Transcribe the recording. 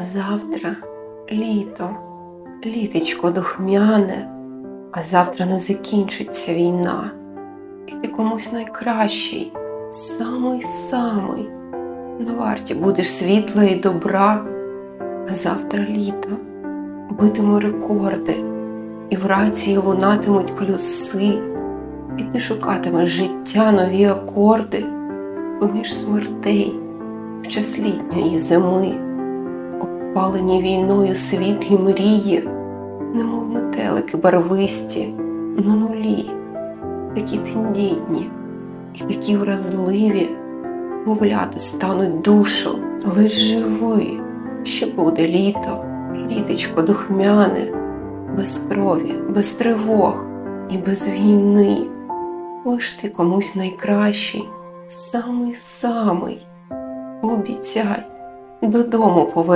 А завтра літо, літечко духмяне, а завтра не закінчиться війна. І ти комусь найкращий, самий самий. На варті будеш світла і добра, а завтра літо, битиму рекорди, і в рації лунатимуть плюси, і ти шукатимеш життя нові акорди. Поміж смертей в час літньої зими, обпалені війною світлі мрії, немов метелики барвисті на нулі, такі тендітні і такі вразливі, мовляти стануть душу, лиш живи, ще буде літо, літечко духмяне, без крові, без тривог і без війни. Лиш ти комусь найкращий, самий самий. Пообіцяй, додому повернись.